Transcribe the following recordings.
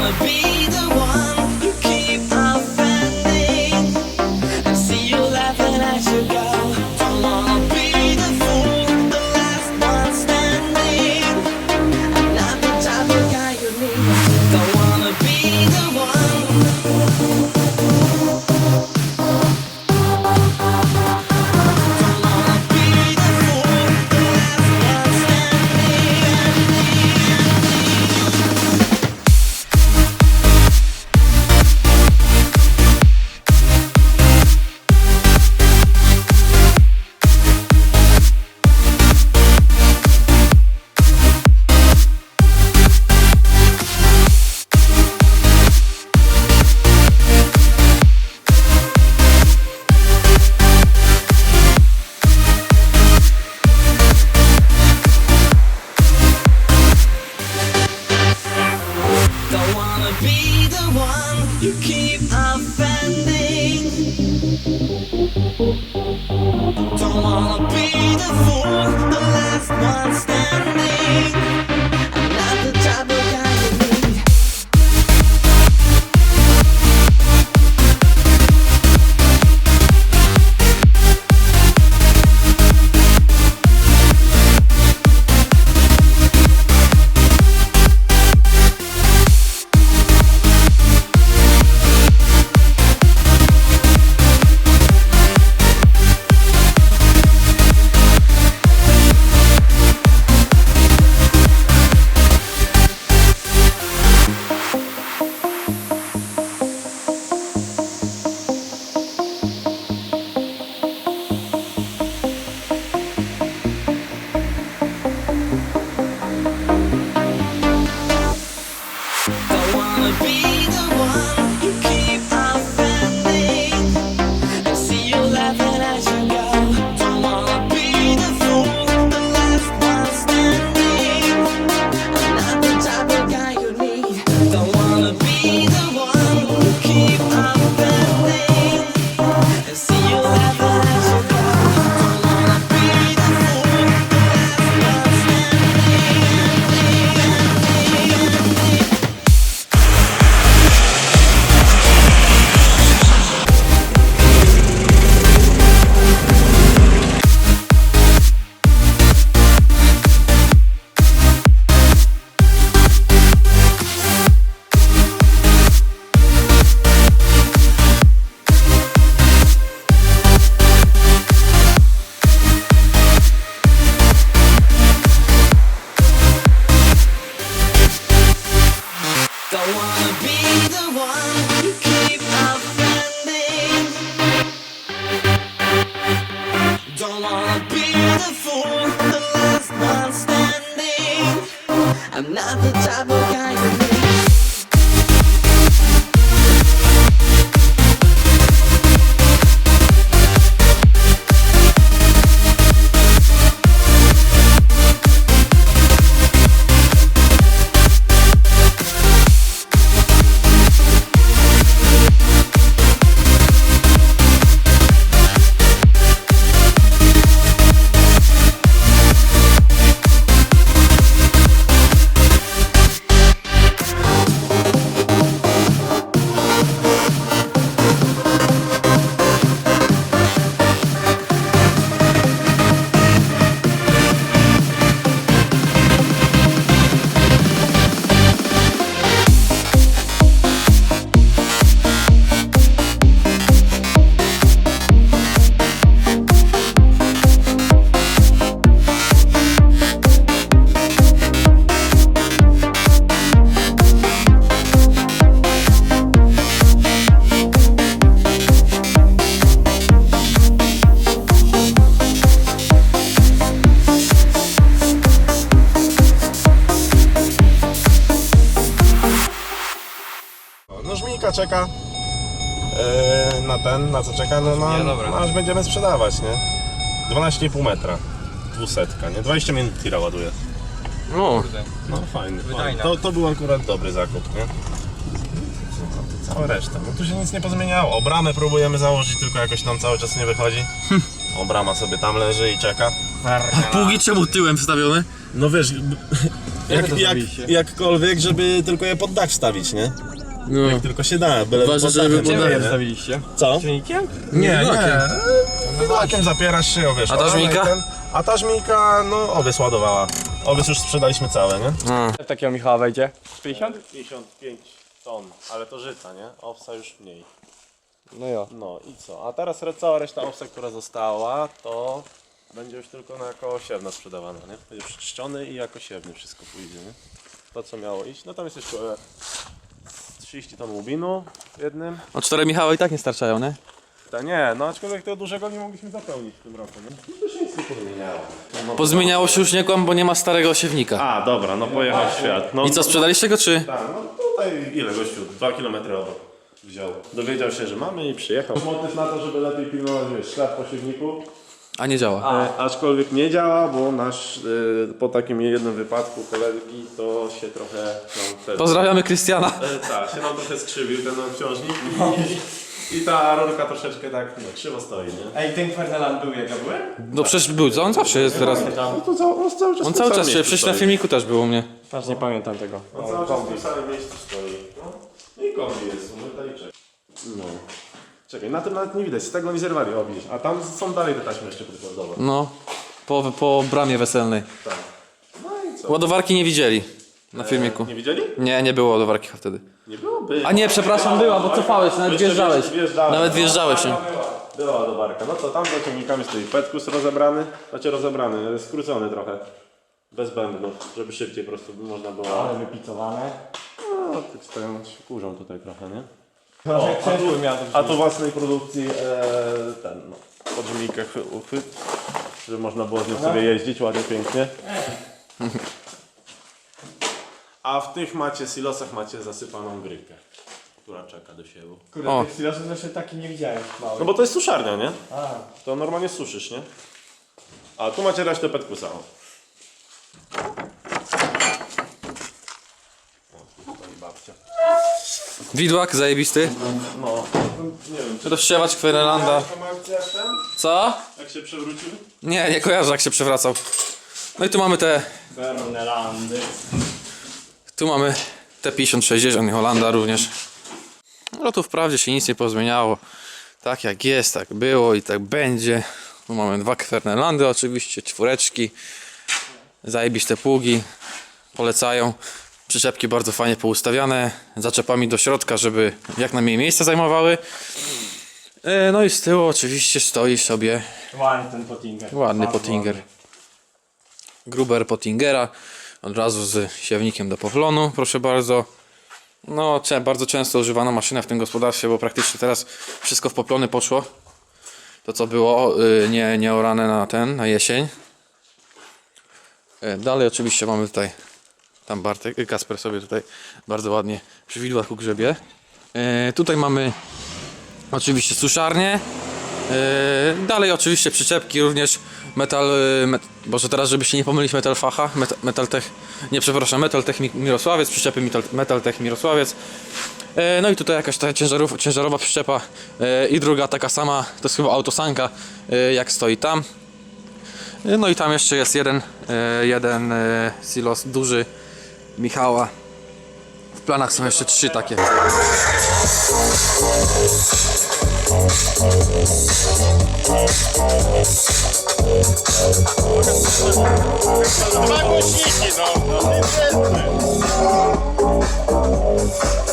wanna be the one czeka e, na ten, na co czeka, no na, Nie, dobra. na aż będziemy sprzedawać, nie? 12,5 metra, dwusetka, nie? 20 minut tira ładuje. No, No fajny, fajny. Wydajna. To, to był akurat dobry zakup, nie? Cała reszta, no tu się nic nie pozmieniało. O bramę próbujemy założyć, tylko jakoś nam cały czas nie wychodzi. O brama sobie tam leży i czeka. A pługi czemu tyłem wstawione? No wiesz, Jak, to jak, zrobiliście? jakkolwiek, żeby tylko je pod dach wstawić, nie? No. Jak tylko się da, byle pod żeby? Co? Silnikiem? Nie, nie. Wylakiem. Wylakiem zapierasz się, o wiesz. A ta olej żmijka? ten- A ta żmijka, no owiec ładowała. Owiec już sprzedaliśmy całe, nie? W takiego Michała wejdzie? 50? 55 ton, ale to żyta, nie? Owsa już mniej. No jo. No i co? A teraz re- cała reszta owsa, która została, to będzie już tylko na jako siewna sprzedawana, nie? Będzie już czczony i jako siewny wszystko pójdzie, nie? To co miało iść. No tam jest jeszcze e, 30 ton łubinu w jednym. No cztery Michały i tak nie starczają, nie? Ta nie, no aczkolwiek tego dużego nie mogliśmy zapełnić w tym roku, nie? No to się nic nie pozmieniało. Pozmieniało się już nie kłam, bo nie ma starego osiewnika. A, dobra, no pojechał w świat. No, I co, sprzedaliście go czy? Tak, no tutaj ile gościu? Dwa kilometry obok wziął. Dowiedział się, że mamy i przyjechał. Motyw na to, żeby lepiej pilnować, wiesz, ślad po siewniku. A nie działa. E, aczkolwiek nie działa, bo nasz e, po takim jednym wypadku kolegi to się trochę nam ten, Pozdrawiamy Krystiana. e, tak, się nam trochę skrzywił ten obciążnik i, i ta rurka troszeczkę tak no, krzywo stoi, nie? Ej, ten Ferdynand był jak ja byłem? No przecież był, co on zawsze jest teraz. No to cały, on cały czas On w tym cały samym czas się, miejscu przecież na stoi. filmiku też był u mnie. Aż nie pamiętam tego. On cały czas w tym samym miejscu stoi. No, no i kombi jest, czeka. No. Czekaj, na tym nawet nie widać, z tego nie zerwali, o widzisz. A tam są dalej te taśmy jeszcze podkładowe. No, po, po bramie weselnej. Tak. No i co? Ładowarki nie widzieli na filmiku. Nie widzieli? Nie, nie było ładowarki wtedy. Nie było, by. A nie, przepraszam, była, bo cofałeś, nawet Jeszcze wjeżdżałeś. wjeżdżałem. Nawet wjeżdżałeś, nie? Była ładowarka. No to tam za ciągnikami stoi petkus rozebrany, znaczy rozebrany, skrócony trochę. Bez bębnów, żeby szybciej po prostu można było. Ale wypicowane. No, tak stoją, się kurzą tutaj trochę, nie? No, ciężko miał to A tu własnej produkcji e, ten, no, podrzemnika chwy- uchwyt, żeby można było z nim sobie jeździć ładnie, pięknie. A w tych macie silosach macie zasypaną grykę, która czeka do siewu. Kurde, O. tych silosów jeszcze taki nie widziałem mały. No bo to jest suszarnia, nie? A, To normalnie suszysz, nie? A tu macie resztę petkusa. o. O, tu stoi babcia. Widłak zajebisty. No, nie wiem, czy Kwerelanda. taką akcję jak ten? Co? Jak się przewrócił? Nie, nie kojarzę jak się przewracał. No i tu mamy te, Ferdynandy. tu mamy te 5060 i Holanda również. No tu wprawdzie się nic nie pozmieniało. Tak jak jest, tak było i tak będzie. Tu mamy dwa Kwernelandy oczywiście, czwóreczki. Zajebiste pługi. Polecają. Przyczepki bardzo fajnie poustawiane. Zaczepami do środka, żeby jak najmniej miejsca zajmowały. E, No i z tyłu oczywiście stoi sobie Ładny ten Pottinger. Ładny Bardzo Pottinger. ładny. Gruber Pottingera. Od razu z siewnikiem do poplonu, proszę bardzo. No, cze- bardzo często używana maszyna w tym gospodarstwie, bo praktycznie teraz wszystko w poplony poszło. To co było y, nie, nie orane na ten, na jesień. Y, Dalej oczywiście mamy tutaj, tam Bartek, y, Kasper sobie tutaj bardzo ładnie przy widłach ugrzebie. Y, Tutaj mamy oczywiście suszarnię. Yy, Dalej oczywiście przyczepki również metal, yy, met, boże teraz żebyście nie pomylić metal facha, met, metal tech, nie przepraszam, metal tech Mi- Mirosławiec, przyczepy metal, metal tech Mirosławiec. Yy, No i tutaj jakaś ta ciężarów, ciężarowa przyczepa yy, i druga taka sama, to jest chyba autosanka, yy, jak stoi tam. Yy, No i tam jeszcze jest jeden, yy, jeden yy, silos duży Michała. W planach są jeszcze trzy takie. All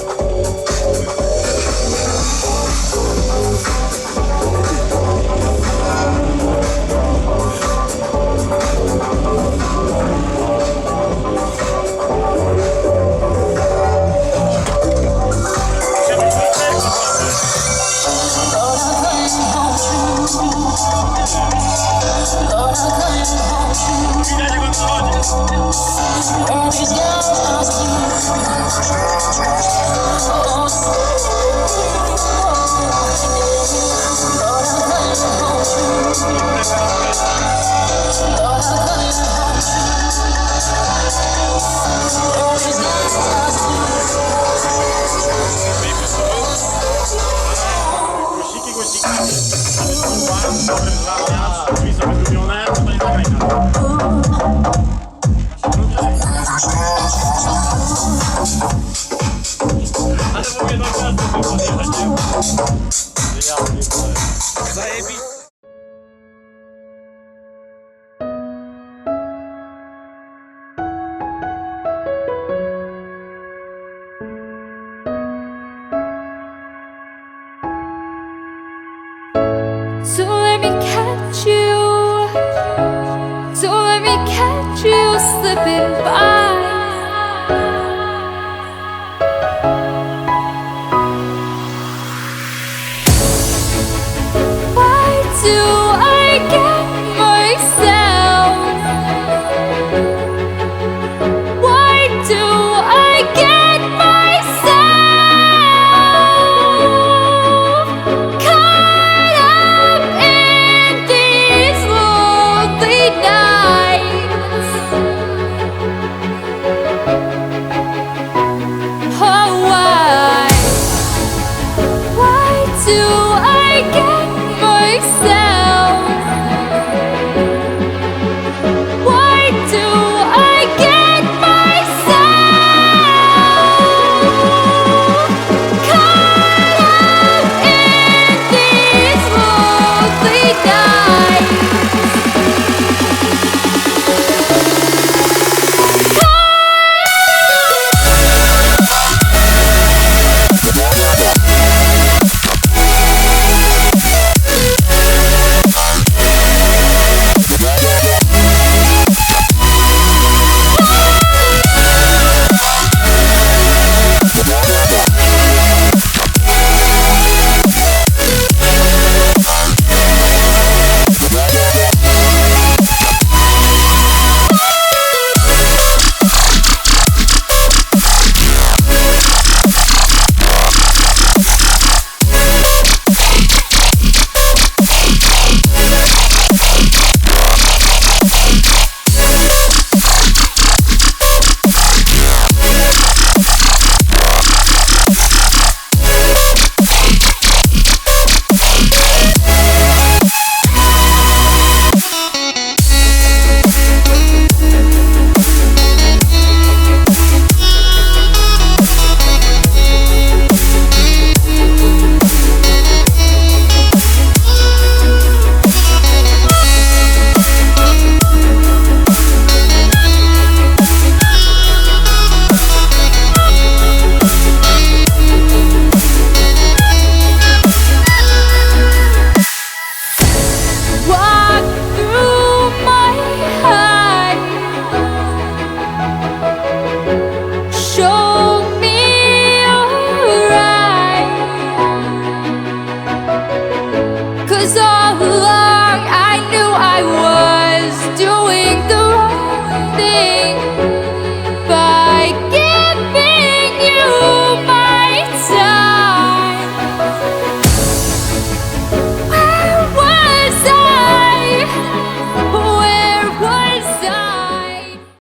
baby